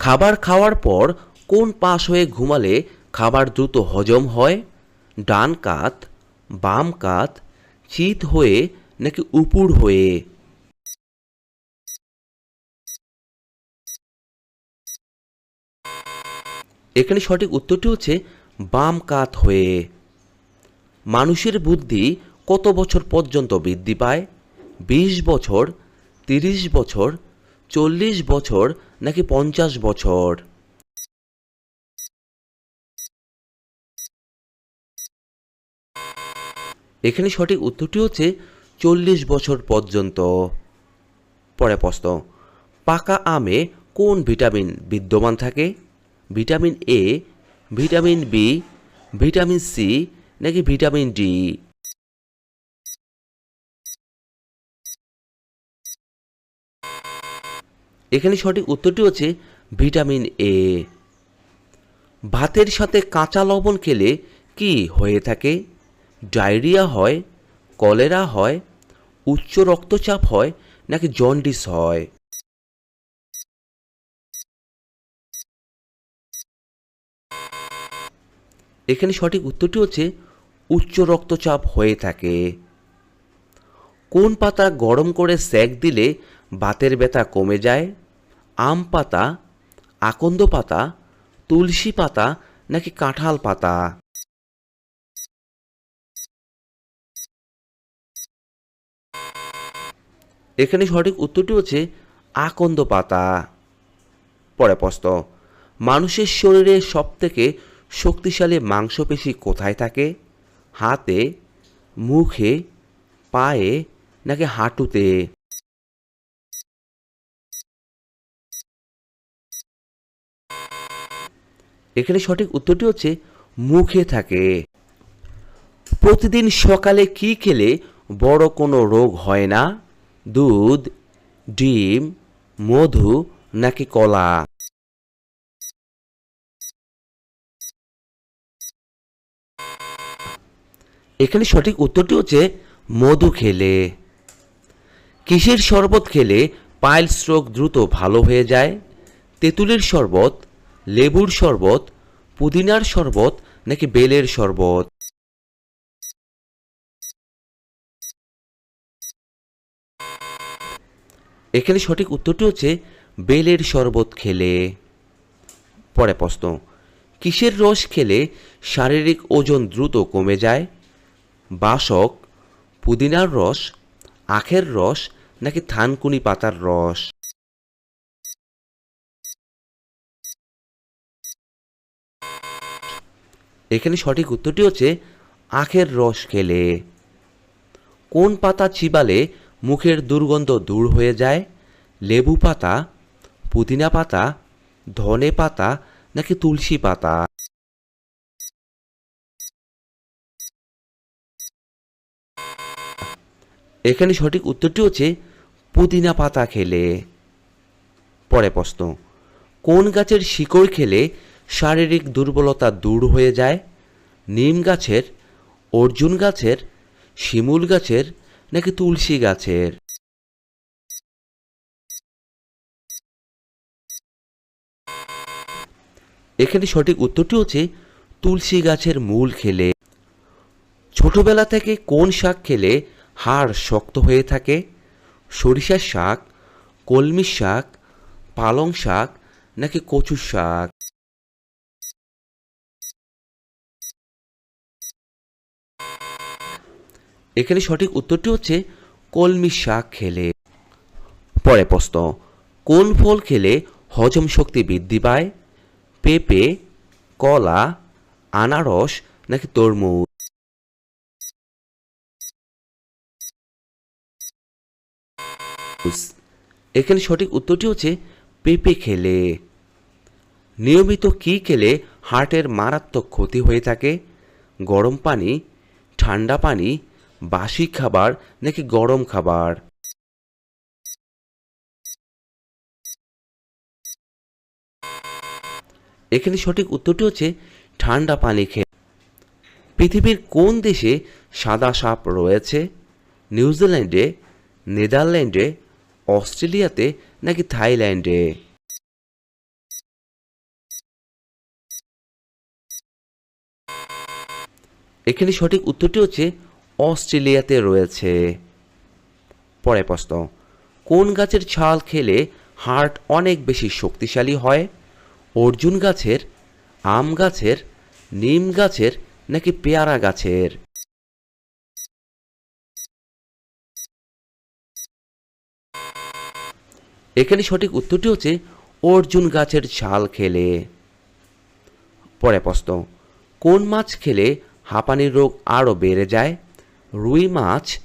খাবার খাওয়ার পর কোন পাশ হয়ে ঘুমালে খাবার দ্রুত হজম হয়? ডান কাত, বাম কাত চিত হয়ে নাকি উপুর হয়ে? এখানে সঠিক উত্তরটি হচ্ছে বাম কাত হয়ে। মানুষের বুদ্ধি কত বছর পর্যন্ত বৃদ্ধি পায়? বিশ বছর, তিরিশ বছর, চল্লিশ বছর নাকি পঞ্চাশ বছর? এখানে সঠিক উত্তরটি হচ্ছে চল্লিশ বছর পর্যন্ত। পরে প্রশ্ন, পাকা আমে কোন ভিটামিন বিদ্যমান থাকে? Vitamin A vitamin B vitamin C নাকি ভিটামিন ডি এখানে সঠিক উত্তরটি হচ্ছে ভিটামিন এ ভাতের সাথে কাঁচা লবণ খেলে কি হয়ে থাকে? ডায়রিয়া হয়, কলেরা হয়, উচ্চ রক্তচাপ হয় নাকি জন্ডিস হয়? এখানে সঠিক উত্তরটি হচ্ছে উচ্চ রক্তচাপ হয়ে থাকে। কোন পাতা গরম করে সেক দিলে বাতের ব্যথা কমে যায়, আম পাতা, আকন্দ পাতা, তুলসী পাতা নাকি কাঁঠাল পাতা? এখানে সঠিক উত্তরটি হচ্ছে আকন্দ পাতা। পরে প্রশ্ন, মানুষের শরীরে সবথেকে শক্তিশালী মাংসপেশি কোথায় থাকে? হাতে, মুখে, পায়ে নাকি হাঁটুতে? এখানে সঠিক উত্তরটি হচ্ছে মুখে থাকে। প্রতিদিন সকালে কি খেলে বড় কোনো রোগ হয় না? দুধ, ডিম, মধু নাকি কলা? এখানে সঠিক উত্তরটি হচ্ছে মধু খেলে। কিসের শরবত খেলে পাইলস রোগ দ্রুত ভালো হয়ে যায়? তেঁতুলের শরবত লেবুর শরবত, পুদিনার শরবত নাকি বেলের শরবত? এখানে সঠিক উত্তরটি হচ্ছে বেলের শরবত খেলে। পরে প্রশ্ন, কিসের রস খেলে শারীরিক ওজন দ্রুত কমে যায়? বাসক, পুদিনার রস, আখের রস নাকি থানকুনি পাতার রস? এখানে সঠিক উত্তরটি হচ্ছে আখের রস খেলে। কোন পাতা চিবালে মুখের দুর্গন্ধ দূর হয়ে যায়? লেবু পাতা, পুদিনা পাতা, ধনে পাতা নাকি তুলসী পাতা? এখানে সঠিক উত্তরটি হচ্ছে পুদিনা পাতা খেলে। পরে প্রশ্ন, কোন গাছের শিকড় খেলে শারীরিক দুর্বলতা দূর হয়ে যায়, নিম গাছের, অর্জুন গাছের, শিমুল গাছের, নাকি তুলসী গাছের। এখানে সঠিক উত্তরটি হচ্ছে তুলসী গাছের মূল খেলে। ছোটবেলা থেকে কোন শাক খেলে হাড় শক্ত হয়ে থাকে? সরিষার শাক, কলমি শাক, পালং শাক, নাকি কচু শাক? এখানে সঠিক উত্তরটি হচ্ছে কলমি শাক খেলে। পরে প্রশ্ন, কোন ফল খেলে হজম শক্তি বৃদ্ধি পায়? পেঁপে, কলা, আনারস নাকি তরমুজ? এখানে সঠিক উত্তরটি হচ্ছে পেঁপে খেলে। নিয়মিত কি খেলে হার্টের মারাত্মক ক্ষতি হয়ে থাকে? গরম পানি, ঠান্ডা পানি বাসি খাবার নাকি গরম খাবার? এখানে সঠিক উত্তরটি হচ্ছে ঠান্ডা পানি খেয়ে। পৃথিবীর কোন দেশে সাদা সাপ রয়েছে? নিউজিল্যান্ডে নেদারল্যান্ডে, অস্ট্রেলিয়াতে নাকি থাইল্যান্ডে? এখানে সঠিক উত্তরটি হচ্ছে অস্ট্রেলিয়াতে রয়েছে। পরে প্রশ্ন, কোন গাছের ছাল খেলে হার্ট অনেক বেশি শক্তিশালী হয়? অর্জুন গাছের, আম গাছের, নিম গাছের নাকি পেয়ারা গাছের? এখানে সঠিক উত্তরটি হচ্ছে অর্জুন গাছের ছাল খেলে। পরে প্রশ্ন, কোন মাছ খেলে হাঁপানির রোগ আরও বেড়ে যায়? রুই মাছ,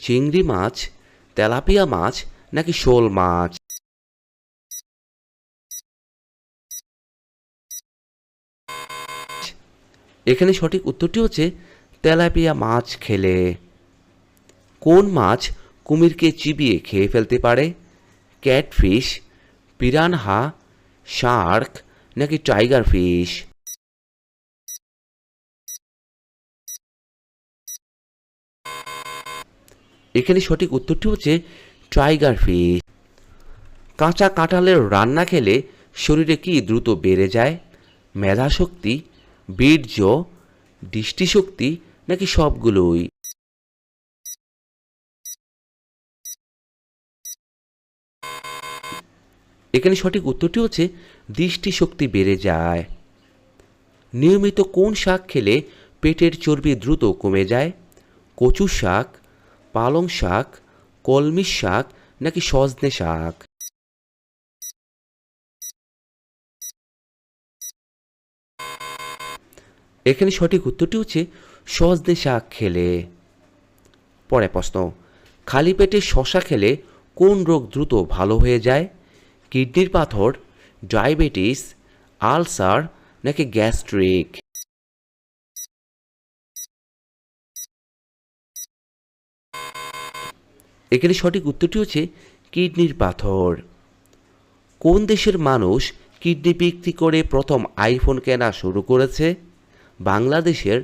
চিংড়ি মাছ, তেলাপিয়া মাছ নাকি শোল মাছ? এখানে সঠিক উত্তরটি হচ্ছে তেলাপিয়া মাছ খেলে। কোন মাছ কুমিরকে চিবিয়ে খেয়ে ফেলতে পারে? ক্যাটফিশ, পিরানহা, শার্ক নাকি টাইগার ফিশ? এখানে সঠিক উত্তরটি হচ্ছে টাইগার ফিশ কাঁচা কাঁঠালের রান্না খেলে শরীরে কি দ্রুত বেড়ে যায়? মেধাশক্তি, বীর্য, দৃষ্টিশক্তি নাকি সবগুলোই? এখানে সঠিক উত্তরটি হচ্ছে দৃষ্টিশক্তি বেড়ে যায়। নিয়মিত কোন শাক খেলে পেটের চর্বি দ্রুত কমে যায়? কচু শাক পালং শাক, কলমি শাক নাকি সজনে শাক? এখানে সঠিক উত্তরটি হচ্ছে সজনে শাক খেলে। পরে প্রশ্ন, খালি পেটে শশা খেলে কোন রোগ দ্রুত ভালো হয়ে যায়? কিডনির পাথর, ডায়াবেটিস, আলসার নাকি গ্যাস্ট্রিক? এখানে সঠিক উত্তরটি হচ্ছে কিডনির পাথর। কোন দেশের মানুষ কিডনি বিক্রি করে প্রথম আইফোন কেনা শুরু করেছে? বাংলাদেশের,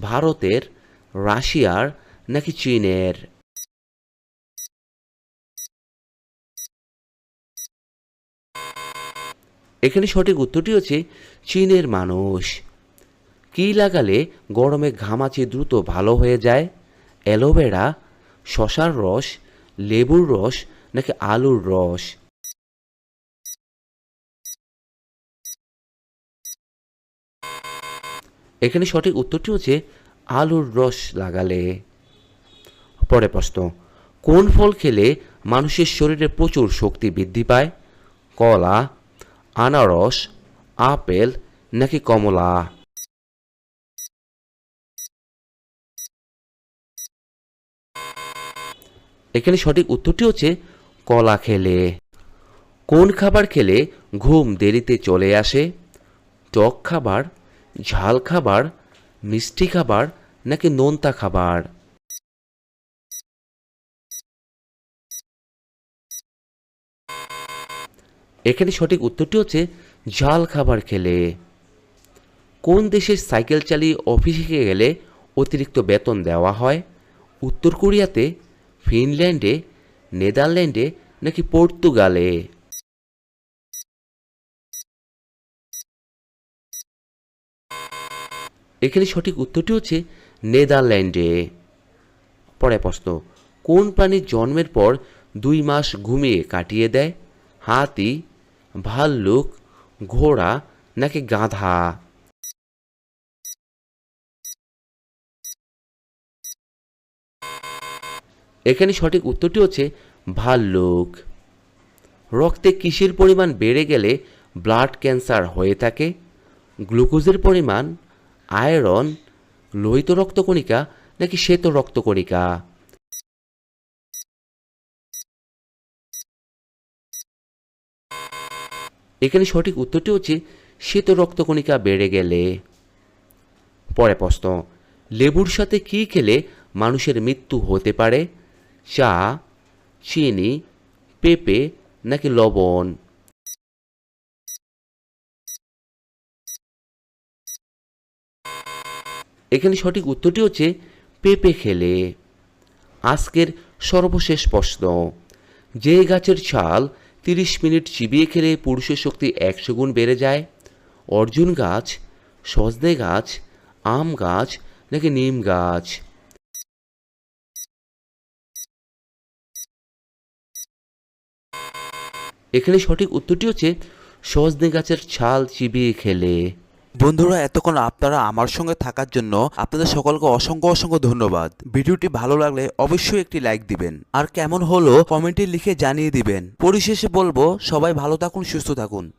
ভারতের, রাশিয়ার নাকি চীনের? এখানে সঠিক উত্তরটি হচ্ছে চীনের মানুষ। কী লাগালে গরমে ঘামাচি দ্রুত ভালো হয়ে যায়? অ্যালোভেরা শশার রস, লেবুর রস নাকি আলুর রস? এখানে সঠিক উত্তরটি হচ্ছে আলুর রস লাগালে। পরে প্রশ্ন, কোন ফল খেলে মানুষের শরীরে প্রচুর শক্তি বৃদ্ধি পায়? কলা, আনারস, আপেল নাকি কমলা? এখানে সঠিক উত্তরটি হচ্ছে কলা খেলে। কোন খাবার খেলে ঘুম দেরিতে চলে আসে? টক খাবার, ঝাল খাবার, মিষ্টি খাবার নাকি নোনতা খাবার? এখানে সঠিক উত্তরটি হচ্ছে ঝাল খাবার খেলে। কোন দেশের সাইকেল চালিয়ে অফিসে গেলে অতিরিক্ত বেতন দেওয়া হয়? উত্তর কোরিয়াতে ফিনল্যান্ডে, নেদারল্যান্ডে নাকি পর্তুগালে? এখানে সঠিক উত্তরটি হচ্ছে নেদারল্যান্ডে। পরে প্রশ্ন, কোন প্রাণীর জন্মের পর দুই মাস ঘুমিয়ে কাটিয়ে দেয়? হাতি, ভাল্লুক, ঘোড়া নাকি গাধা? এখানে সঠিক উত্তরটি হচ্ছে ভাল্লুক। রক্তে কিসের পরিমাণ বেড়ে গেলে ব্লাড ক্যান্সার হয়ে থাকে? গ্লুকোজের পরিমাণ? আয়রন? লোহিত রক্তকণিকা? নাকি শ্বেত রক্তকণিকা? এখানে সঠিক উত্তরটি হচ্ছে শ্বেত রক্তকণিকা বেড়ে গেলে। পরে প্রশ্ন, লেবুর সাথে কি খেলে মানুষের মৃত্যু হতে পারে? চা চিনি পেঁপে নাকি লবণ এখানে সঠিক উত্তরটি হচ্ছে পেঁপে খেলে। আজকের সর্বশেষ প্রশ্ন, যে গাছের ছাল তিরিশ মিনিট চিবিয়ে খেলে পুরুষের শক্তি একশো গুণ বেড়ে যায়? অর্জুন গাছ, সজনে গাছ, আম গাছ, নাকি নিম গাছ? এখানে সঠিক উত্তরটি হচ্ছে সজনে গাছের ছাল চিবিয়ে খেলে। বন্ধুরা, এতক্ষণ আপনারা আমার সঙ্গে থাকার জন্য আপনাদের সকলকে অসংখ্য অসংখ্য ধন্যবাদ। ভিডিওটি ভালো লাগলে অবশ্যই একটি লাইক দিবেন। আর কেমন হলো কমেন্টে লিখে জানিয়ে দিবেন। পরিশেষে বলব, সবাই ভালো থাকুন, সুস্থ থাকুন।